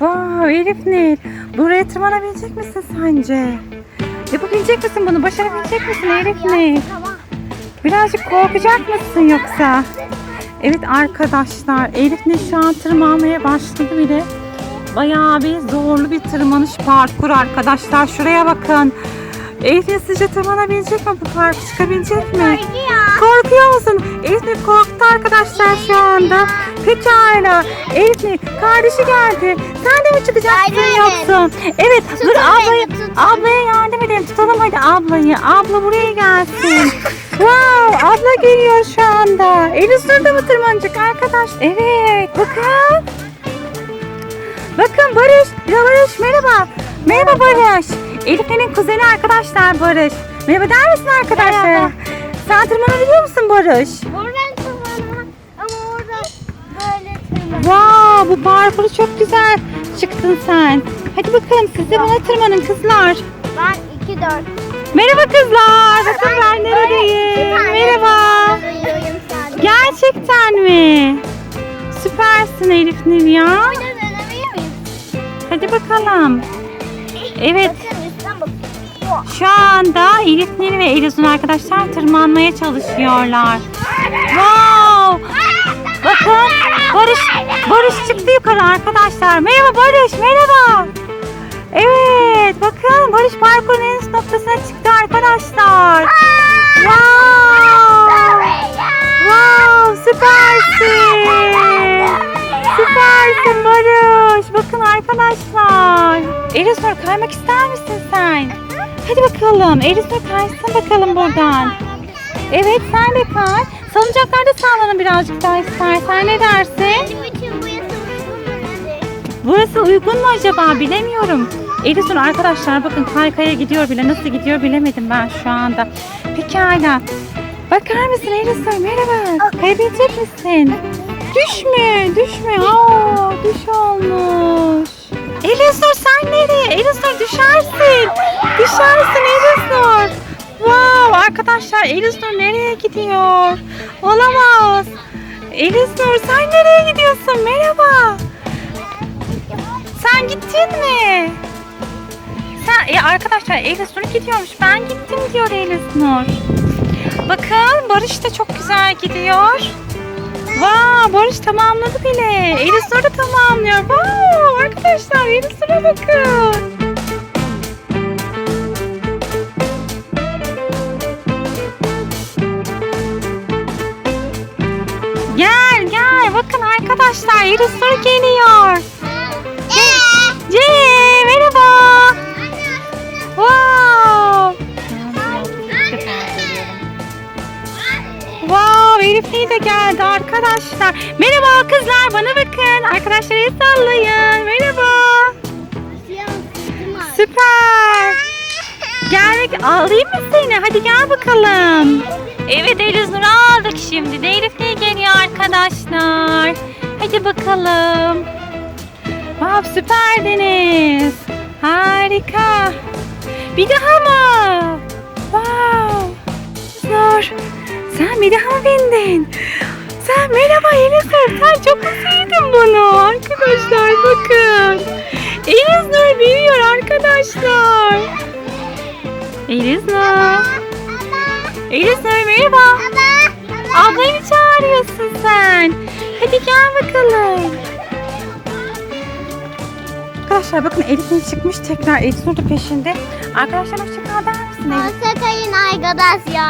Wow Elif Nil. Buraya tırmanabilecek misin sence? Yapabilecek misin bunu? Başarabilecek misin Elif Nil? Birazcık korkacak mısın yoksa? Evet arkadaşlar Elif Nil şu an tırmanmaya başladı bile. Bayağı bir zorlu bir tırmanış parkur arkadaşlar. Şuraya bakın. Elif Nil sizce tırmanabilecek mi bu park? Çıkabilecek mi? Korkuyor. Korkuyor musun? Elif korktu arkadaşlar şu anda. Pekala. Elif Nil kardeşi geldi. Sen de mi çıkacaksın Yardım yoksa? Evet dur Tutun ablayı, beni, tutun. ablaya yardım edelim. Tutalım hadi ablayı. Abla buraya gelsin. wow abla geliyor şu anda. Elif Nur da mı tırmanacak arkadaş? Evet bakın. Bakın Barış. Ya Barış merhaba. Merhaba Barış. Elif'in kuzeni arkadaşlar Barış. Merhaba der misin arkadaşlar? Merhaba. Sen tırmanabiliyor musun Barış? Buradan Wow bu parkuru çok güzel çıktın sen. Hadi bakalım siz de buna tırmanın kızlar. Ben 2 4. Merhaba kızlar. Bakın ben neredeyim. Merhaba. Gerçekten mi? Süpersin Elif Nil ya. Hadi bakalım. Evet. Şu anda Elif Nil ve Elizun arkadaşlar tırmanmaya çalışıyorlar. Wow! Barış çıktı yukarı arkadaşlar. Merhaba Barış, merhaba. Evet, bakın Barış parkurun en üst noktasına çıktı arkadaşlar. Wow! Wow, süpersin. Süpersin Barış. Bakın arkadaşlar. Elisur kaymak ister misin sen? Hadi bakalım. Elisur kaysın bakalım buradan. Evet sen de kay. Salıncaklarda sallanın birazcık daha istersen. Ne dersin? Burası uygun mu acaba bilemiyorum. Elisur arkadaşlar bakın kaykaya gidiyor bile. Nasıl gidiyor bilemedim ben şu anda. Pekala. Bakar mısın Elisur? Merhaba. Kayabilecek misin? Düşme, düşme. Aa, düş olmuş. Elisur sen nereye? Elisur düşersin. Düşersin Elisur. Wow arkadaşlar Elisur nereye gidiyor? Olamaz. Elisur sen nereye gidiyorsun? Merhaba. Sen gittin mi? Sen e, arkadaşlar Elif Nur gidiyormuş. Ben gittim diyor Elif Nur. Bakın Barış da çok güzel gidiyor. Vaa Barış tamamladı bile. Elif Nur da tamamlıyor. Vaa arkadaşlar Elif Nur'a bakın. Gel gel bakın arkadaşlar Elif Nur geliyor. Nil de geldi arkadaşlar. Merhaba kızlar bana bakın. Arkadaşlar el sallayın. Merhaba. Süper. Gelmek alayım mı seni? Hadi gel bakalım. Evet Eliznur'u aldık şimdi. de Elif Nil geliyor arkadaşlar. Hadi bakalım. Wow süperdiniz. Harika. Bir daha mı? Wow. Nur sen bir daha mı bindin? Sen merhaba Elisur. Sen çok sevdin bunu? Arkadaşlar bakın. Elisur büyüyor arkadaşlar. Elisur. Elisur merhaba. Ablayı mı çağırıyorsun sen? Hadi gel bakalım. Arkadaşlar bakın Elif'in çıkmış tekrar Elif da peşinde. Arkadaşlar hoşçakal der misin Elif? Hoşçakalın arkadaşlar.